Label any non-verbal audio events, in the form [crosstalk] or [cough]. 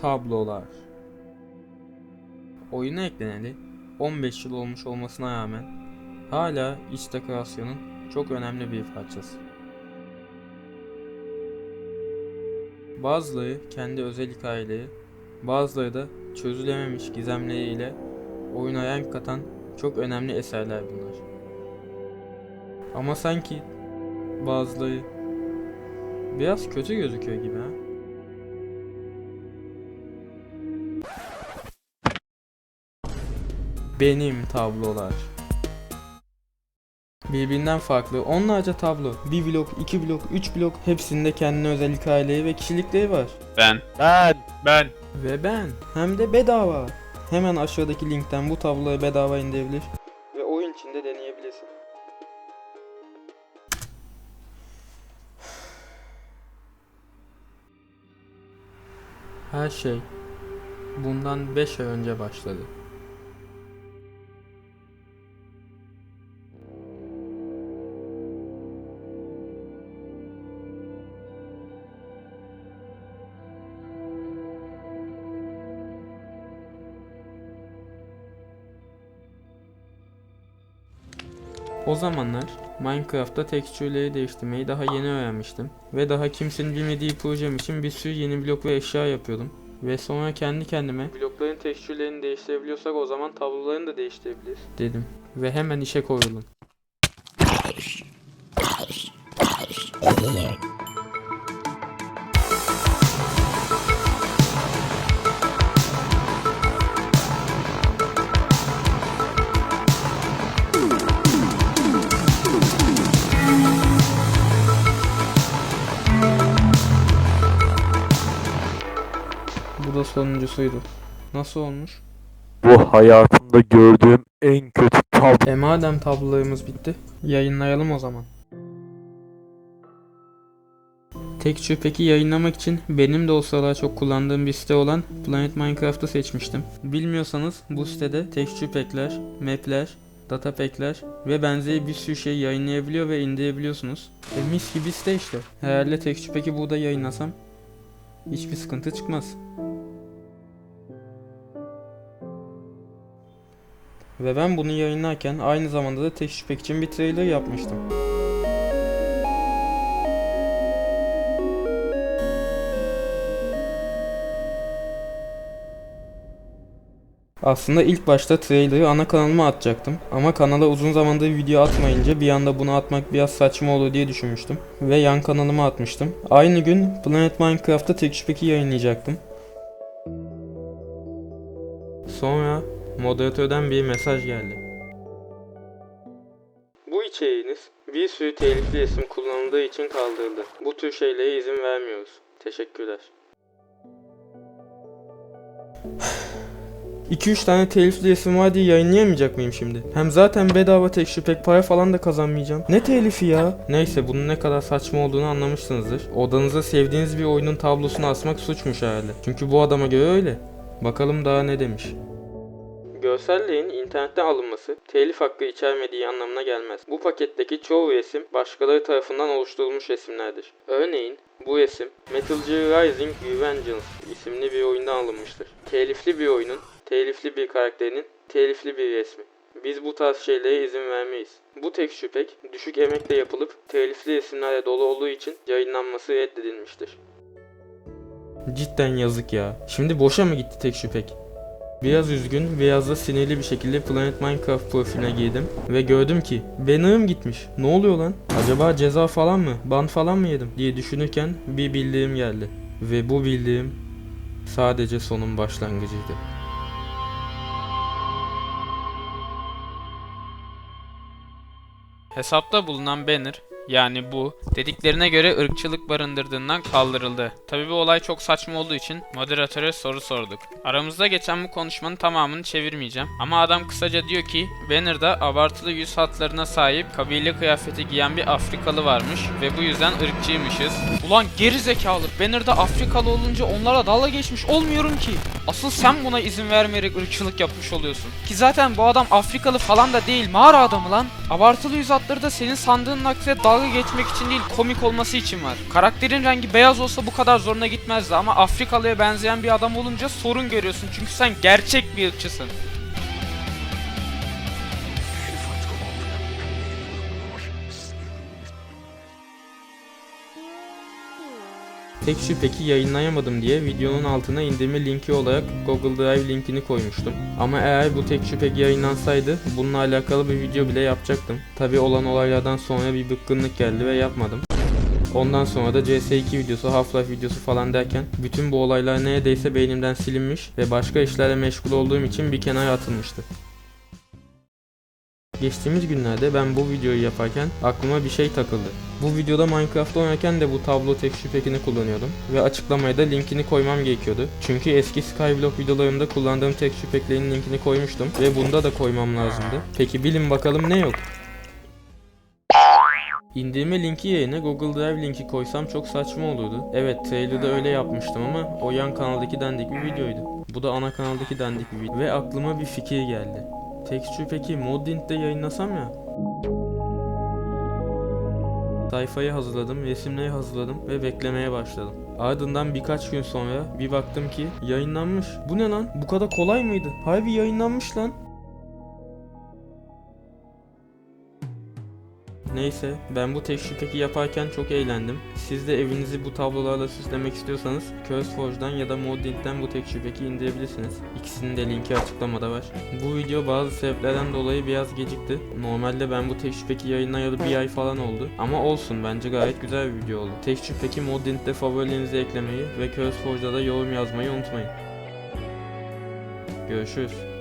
Tablolar Oyuna ekleneli 15 yıl olmuş olmasına rağmen hala iç dekorasyonun çok önemli bir parçası. Bazıları kendi özel hikayeleri, bazıları da çözülememiş gizemleriyle oyuna renk katan çok önemli eserler bunlar. Ama sanki bazıları biraz kötü gözüküyor gibi ha. Benim tablolar. Birbirinden farklı onlarca tablo. Bir blok, iki blok, üç blok hepsinde kendine özel hikayeleri ve kişilikleri var. Ben. Ben. Ben. Ve ben hem de bedava. Hemen aşağıdaki linkten bu tabloyu bedava indirebilir ve oyun içinde deneyebilirsin. Her şey bundan 5 ay önce başladı. O zamanlar Minecraft'ta tekstürleri değiştirmeyi daha yeni öğrenmiştim ve daha kimsenin bilmediği projem için bir sürü yeni blok ve eşya yapıyordum. Ve sonra kendi kendime blokların tekstürlerini değiştirebiliyorsak o zaman tablolarını da değiştirebiliriz dedim. Ve hemen işe koyuldum. Da sonuncusuydu. Nasıl olmuş? Bu hayatımda gördüğüm en kötü tablo. E madem tablolarımız bitti, yayınlayalım o zaman. Texture Pack'i yayınlamak için benim de o sıralar çok kullandığım bir site olan Planet Minecraft'ı seçmiştim. Bilmiyorsanız bu sitede Texture Pack'ler, map'ler, data pack'ler ve benzeri bir sürü şey yayınlayabiliyor ve indirebiliyorsunuz. E mis gibi site işte. Herhalde Texture Pack'i burada yayınlasam hiçbir sıkıntı çıkmaz. Ve ben bunu yayınlarken aynı zamanda da Pack için bir trailer yapmıştım. Aslında ilk başta trailer'ı ana kanalıma atacaktım ama kanala uzun zamandır video atmayınca bir anda bunu atmak biraz saçma olur diye düşünmüştüm ve yan kanalıma atmıştım. Aynı gün Planet Minecraft'ta Pack'i yayınlayacaktım. Sonra moderatörden bir mesaj geldi. Bu içeriğiniz bir sürü tehlikeli isim kullanıldığı için kaldırıldı. Bu tür şeylere izin vermiyoruz. Teşekkürler. [sighs] 2-3 tane telifli isim var diye yayınlayamayacak mıyım şimdi? Hem zaten bedava tekstür pek para falan da kazanmayacağım. Ne telifi ya? Neyse bunun ne kadar saçma olduğunu anlamışsınızdır. Odanıza sevdiğiniz bir oyunun tablosunu asmak suçmuş herhalde. Çünkü bu adama göre öyle. Bakalım daha ne demiş. Görselliğin internetten alınması telif hakkı içermediği anlamına gelmez. Bu paketteki çoğu resim başkaları tarafından oluşturulmuş resimlerdir. Örneğin bu resim Metal Gear Rising Revengeance isimli bir oyundan alınmıştır. Telifli bir oyunun, telifli bir karakterinin telifli bir resmi. Biz bu tarz şeylere izin vermeyiz. Bu texture pack düşük emekle yapılıp telifli resimlerle dolu olduğu için yayınlanması reddedilmiştir. Cidden yazık ya. Şimdi boşa mı gitti texture pack? Biraz üzgün, biraz da sinirli bir şekilde Planet Minecraft profiline girdim ve gördüm ki banner'ım gitmiş. Ne oluyor lan? Acaba ceza falan mı, ban falan mı yedim diye düşünürken bir bildiğim geldi. Ve bu bildiğim sadece sonun başlangıcıydı. Hesapta bulunan banner yani bu dediklerine göre ırkçılık barındırdığından kaldırıldı. Tabi bu olay çok saçma olduğu için moderatöre soru sorduk. Aramızda geçen bu konuşmanın tamamını çevirmeyeceğim ama adam kısaca diyor ki banner'da abartılı yüz hatlarına sahip kabile kıyafeti giyen bir Afrikalı varmış ve bu yüzden ırkçıymışız. Ulan geri zekalı banner'da Afrikalı olunca onlara dalga geçmiş olmuyorum ki. Asıl sen buna izin vermeyerek ırkçılık yapmış oluyorsun. Ki zaten bu adam Afrikalı falan da değil mağara adamı lan. Abartılı yüz hatları da senin sandığın aksine dalga dalga geçmek için değil komik olması için var. Karakterin rengi beyaz olsa bu kadar zoruna gitmezdi ama Afrikalıya benzeyen bir adam olunca sorun görüyorsun çünkü sen gerçek bir ırkçısın. Tek şüpheki yayınlayamadım diye videonun altına indirme linki olarak Google Drive linkini koymuştum. Ama eğer bu tek şüpheki yayınlansaydı bununla alakalı bir video bile yapacaktım. Tabi olan olaylardan sonra bir bıkkınlık geldi ve yapmadım. Ondan sonra da CS2 videosu, Half-Life videosu falan derken bütün bu olaylar neredeyse beynimden silinmiş ve başka işlerle meşgul olduğum için bir kenara atılmıştı. Geçtiğimiz günlerde ben bu videoyu yaparken aklıma bir şey takıldı. Bu videoda Minecraft oynarken de bu tablo tekstür pekini kullanıyordum ve açıklamaya da linkini koymam gerekiyordu. Çünkü eski Skyblock videolarımda kullandığım tekstür peklerinin linkini koymuştum ve bunda da koymam lazımdı. Peki bilin bakalım ne yok? İndirme linki yerine Google Drive linki koysam çok saçma olurdu. Evet trailer'da öyle yapmıştım ama o yan kanaldaki dandik bir videoydu. Bu da ana kanaldaki dandik bir video. Ve aklıma bir fikir geldi. Texture peki Modding'de yayınlasam ya? Sayfayı hazırladım, resimleri hazırladım ve beklemeye başladım. Ardından birkaç gün sonra bir baktım ki yayınlanmış. Bu ne lan? Bu kadar kolay mıydı? Harbi yayınlanmış lan. Neyse ben bu tekstür yaparken çok eğlendim. Siz de evinizi bu tablolarla süslemek istiyorsanız CurseForge'dan ya da Modding'den bu tekstür indirebilirsiniz. İkisinin de linki açıklamada var. Bu video bazı sebeplerden dolayı biraz gecikti. Normalde ben bu tekstür yayınlayalı bir ay falan oldu. Ama olsun bence gayet güzel bir video oldu. Tekstür Modding'de favorilerinizi eklemeyi ve CurseForge'da da yorum yazmayı unutmayın. Görüşürüz.